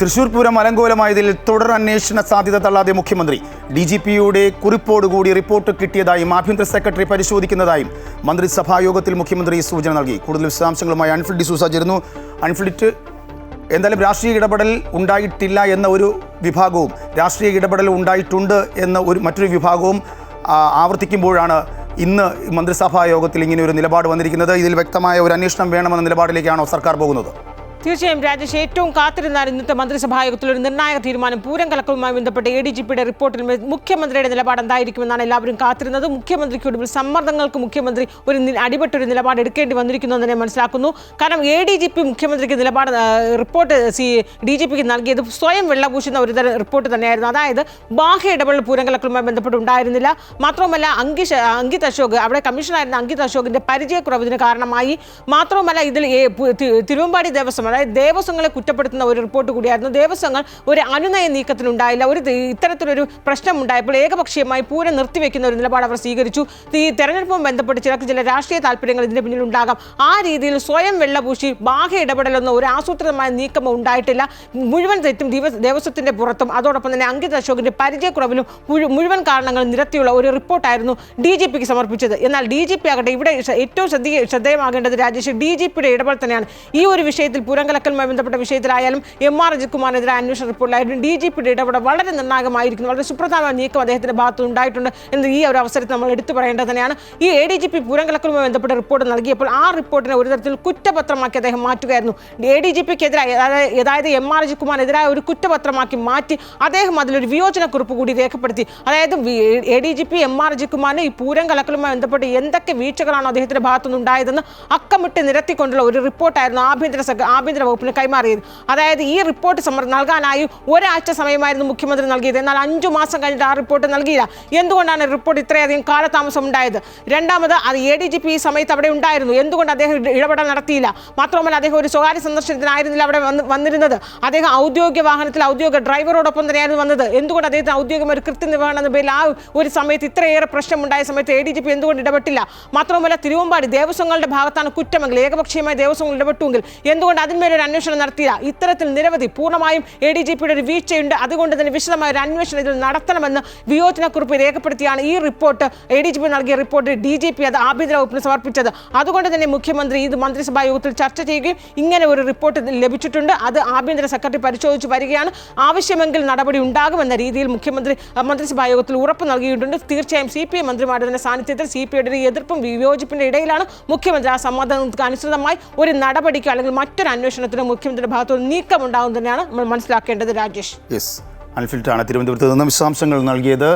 തൃശൂർ പൂരം അലങ്കോലമായതിൽ തുടർ അന്വേഷണ സാധ്യത തള്ളാതെ മുഖ്യമന്ത്രി. ഡി ജി പിയുടെ കുറിപ്പോടുകൂടി റിപ്പോർട്ട് കിട്ടിയതായും ആഭ്യന്തര സെക്രട്ടറി പരിശോധിക്കുന്നതായും മന്ത്രിസഭായോഗത്തിൽ മുഖ്യമന്ത്രി സൂചന നൽകി. കൂടുതൽ വിശദാംശങ്ങളുമായി അൺഫിൽഡ് ഡിസൂസ ചേരുന്നു. അൺഫിൽഡ് എന്തായാലും രാഷ്ട്രീയ ഇടപെടൽ ഉണ്ടായിട്ടില്ല എന്ന ഒരു വിഭാഗവും രാഷ്ട്രീയ ഇടപെടൽ ഉണ്ടായിട്ടുണ്ട് എന്ന ഒരു മറ്റൊരു വിഭാഗവും ആവർത്തിക്കുമ്പോഴാണ് ഇന്ന് മന്ത്രിസഭാ യോഗത്തിൽ ഇങ്ങനെ ഒരു നിലപാട് വന്നിരിക്കുന്നത്. ഇതിൽ വ്യക്തമായ ഒരു അന്വേഷണം വേണമെന്ന നിലപാടിലേക്കാണോ സർക്കാർ പോകുന്നത്? തീർച്ചയായും രാജേഷ് ഏറ്റവും കാത്തിരുന്നാൽ ഇന്നത്തെ മന്ത്രിസഭാ യോഗത്തിൽ ഒരു നിർണായക തീരുമാനം പൂരം കലക്കലുമായി ബന്ധപ്പെട്ട് എ ഡി ജി പിയുടെ റിപ്പോർട്ടിൽ മുഖ്യമന്ത്രിയുടെ നിലപാട് എന്തായിരിക്കുമെന്നാണ് എല്ലാവരും കാത്തിരുന്നത്. മുഖ്യമന്ത്രിക്ക് ഒടുവിൽ സമ്മർദ്ദങ്ങൾക്ക് മുഖ്യമന്ത്രി ഒരു അടിപെട്ടൊരു നിലപാട് എടുക്കേണ്ടി വന്നിരിക്കുന്നു എന്ന് മനസ്സിലാക്കുന്നു. കാരണം എ ഡി ജി പി മുഖ്യമന്ത്രിക്ക് നിലപാട് റിപ്പോർട്ട് സി ഡി ജി പിക്ക് നൽകിയത് സ്വയം വെള്ളപൂശുന്ന ഒരു തരം റിപ്പോർട്ട് തന്നെയായിരുന്നു. അതായത് ബാഹ്യ ഇടപെടൽ പൂരം കലക്കലുമായി ബന്ധപ്പെട്ട് ഉണ്ടായിരുന്നില്ല മാത്രവുമല്ല അങ്കി അങ്കിത് അശോക് അവിടെ കമ്മീഷണറായിരുന്ന അങ്കിത് അശോകിന്റെ പരിചയക്കുറവ് ഇതിന് കാരണമായി. മാത്രവുമല്ല ഇതിൽ തിരുവമ്പാടി ദേവസ്വം അതായത് ദേവസ്വങ്ങളെ കുറ്റപ്പെടുത്തുന്ന ഒരു റിപ്പോർട്ട് കൂടിയായിരുന്നു. ദേവസ്വങ്ങൾ ഒരു അനുനയ നീക്കത്തിനുണ്ടായില്ല ഒരു ഇത്തരത്തിലൊരു പ്രശ്നം ഉണ്ടായപ്പോൾ ഏകപക്ഷീയമായി പൂരം നിർത്തിവെക്കുന്ന ഒരു നിലപാട് അവർ സ്വീകരിച്ചു. ഈ തെരഞ്ഞെടുപ്പും ബന്ധപ്പെട്ട് ചിലർക്ക് ചില രാഷ്ട്രീയ താല്പര്യങ്ങൾ ഇതിന് പിന്നിൽ ഉണ്ടാകാം. ആ രീതിയിൽ സ്വയം വെള്ളപൂശി ബാഹ്യ ഇടപെടലൊന്നും ഒരു ആസൂത്രിതമായ നീക്കമോ ഉണ്ടായിട്ടില്ല. മുഴുവൻ തെറ്റും ദിവ ദേവസ്വത്തിന്റെ പുറത്തും അതോടൊപ്പം തന്നെ അങ്കിത് അശോകിന്റെ പരിചയക്കുറവിലും മുഴുവൻ കാരണങ്ങൾ നിരത്തിയുള്ള ഒരു റിപ്പോർട്ടായിരുന്നു ഡി ജി പിക്ക് സമർപ്പിച്ചത്. എന്നാൽ ഡി ജി പി ആകട്ടെ ഇവിടെ ഏറ്റവും ശ്രദ്ധീയ ശ്രദ്ധേയമാകേണ്ടത് രാജേഷ് ഡി ജി പിയുടെ ഇടപെടൽ തന്നെയാണ്. ഈ ഒരു വിഷയത്തിൽ പൂരങ്കലക്കലുമായി ബന്ധപ്പെട്ട വിഷയത്തിലായാലും എം ആർ അജിത്കുമാറിനെതിരെ അന്വേഷണ റിപ്പോർട്ടിലായാലും ഡി ജി പിയുടെ ഇടപെടൽ വളരെ നിർണായകമായിരിക്കുന്നു. വളരെ സുപ്രധാനമായ നീക്കം അദ്ദേഹത്തിന്റെ ഭാഗത്ത് ഉണ്ടായിട്ടുണ്ട് എന്ന് ഈ ഒരു അവസരത്തിൽ നമ്മൾ എടുത്തു പറയേണ്ടത് തന്നെയാണ്. ഈ എ ഡി ജി പി പൂരങ്കലക്കലുമായി ബന്ധപ്പെട്ട റിപ്പോർട്ട് നൽകിയപ്പോൾ ആ റിപ്പോർട്ടിനെ ഒരു തരത്തിൽ കുറ്റപത്രമാക്കി അദ്ദേഹം മാറ്റുകയായിരുന്നു. എ ഡി ജി പിക്കെതിരായി അതായത് എം ആർ അജിത്കുമാറിനെതിരായ ഒരു കുറ്റപത്രമാക്കി മാറ്റി അദ്ദേഹം അതിലൊരു വിയോജനക്കുറിപ്പ് കൂടി രേഖപ്പെടുത്തി. അതായത് A D G P M R അജിത്കുമാറിന് ഈ പൂരം കലക്കലുമായി ബന്ധപ്പെട്ട് എന്തൊക്കെ വീഴ്ചകളാണ് അദ്ദേഹത്തിന്റെ ഭാഗത്തുനിന്ന് ഉണ്ടായതെന്ന് അക്കമിട്ട് നിരത്തിക്കൊണ്ടുള്ള ഒരു റിപ്പോർട്ടായിരുന്നു ആഭ്യന്തര ആഭ്യന്തര വകുപ്പിന് കൈമാറിയത്. അതായത് ഈ റിപ്പോർട്ട് നൽകാനായി ഒരാഴ്ച സമയമായിരുന്നു മുഖ്യമന്ത്രി നൽകിയത്. എന്നാൽ അഞ്ചു മാസം കഴിഞ്ഞിട്ട് ആ റിപ്പോർട്ട് നൽകിയില്ല. എന്തുകൊണ്ടാണ് റിപ്പോർട്ട് ഇത്രയധികം കാലതാമസം ഉണ്ടായത്? രണ്ടാമത് അത് എ ഡി ജി പി ഈ സമയത്ത് അവിടെ ഉണ്ടായിരുന്നു. എന്തുകൊണ്ട് അദ്ദേഹം ഇടപെടൽ നടത്തിയില്ല? മാത്രമല്ല അദ്ദേഹം ഒരു സ്വകാര്യ സന്ദർശനത്തിനായിരുന്നില്ല അവിടെ വന്ന് വന്നിരുന്നത്. അദ്ദേഹം ഔദ്യോഗിക വാഹനത്തിൽ ഔദ്യോഗിക ഡ്രൈവറോടൊപ്പം തന്നെയായിരുന്നു വന്നത്. എന്തുകൊണ്ട് അദ്ദേഹത്തിന് ഔദ്യോഗിക ഒരു കൃത്യനിർവഹണം എന്ന പേരിൽ ആ ഒരു സമയത്ത് ഇത്രയേറെ പ്രശ്നമുണ്ടായ സമയത്ത് എ ഡി ജി പി എന്തുകൊണ്ട് ഇടപെട്ടില്ല? മാത്രമല്ല തിരുവമ്പാടി ദേവസ്വങ്ങളുടെ ഭാഗത്താണ് കുറ്റമെങ്കിൽ ഏകപക്ഷീയമായി ദേവസ്വങ്ങൾ ഇടപെട്ടുവെങ്കിൽ എന്തുകൊണ്ട് അതിന്മേലൊരു അന്വേഷണം നടത്തിയില്ല. ഇത്തരത്തിൽ നിരവധി പൂർണമായും എ ഡി ജി പിയുടെ ഒരു വീഴ്ചയുണ്ട്. അതുകൊണ്ട് തന്നെ വിശദമായ ഒരു അന്വേഷണം ഇതിൽ നടത്തണമെന്ന് വിയോജനക്കുറിപ്പ് രേഖപ്പെടുത്തിയാണ് ഈ report. A D G P നൽകിയ റിപ്പോർട്ട് ഡി ജി പി അത് ആഭ്യന്തര വകുപ്പിന് സമർപ്പിച്ചത്. അതുകൊണ്ട് തന്നെ മുഖ്യമന്ത്രി ഇത് മന്ത്രിസഭാ യോഗത്തിൽ ചർച്ച ചെയ്യുകയും ഇങ്ങനെ ഒരു റിപ്പോർട്ട് ലഭിച്ചിട്ടുണ്ട്. അത് ആഭ്യന്തര സെക്രട്ടറി പരിശോധിച്ച് വരികയാണ്. ആവശ്യമെങ്കിൽ നടപടി ഉണ്ടാകുമെന്ന രീതിയിൽ മുഖ്യമന്ത്രി മന്ത്രിസഭാ യോഗത്തിൽ ഉറപ്പ് നൽകിയിട്ടുണ്ട്. തീർച്ചയായും സി പി എം മന്ത്രിമാരുടെ സാന്നിധ്യത്തിൽ സി പി ഐയുടെ എതിർപ്പും വിയോജിപ്പിന്റെ ഇടയിലാണ് മുഖ്യമന്ത്രി ആ സമ്മർദ്ദങ്ങൾക്ക് അനുസൃതമായി ഒരു നടപടിക്കോ അല്ലെങ്കിൽ മറ്റൊരു അന്വേഷണത്തിനോ മുഖ്യമന്ത്രിയുടെ ഭാഗത്തു നീക്കമുണ്ടാകും തന്നെയാണ് നമ്മൾ മനസ്സിലാക്കേണ്ടത് രാജേഷ്. യെസ് അൺഫിൽറ്റാണ് തിരുവനന്തപുരത്ത് നിന്ന് വിശദാംശങ്ങൾ നൽകിയത്.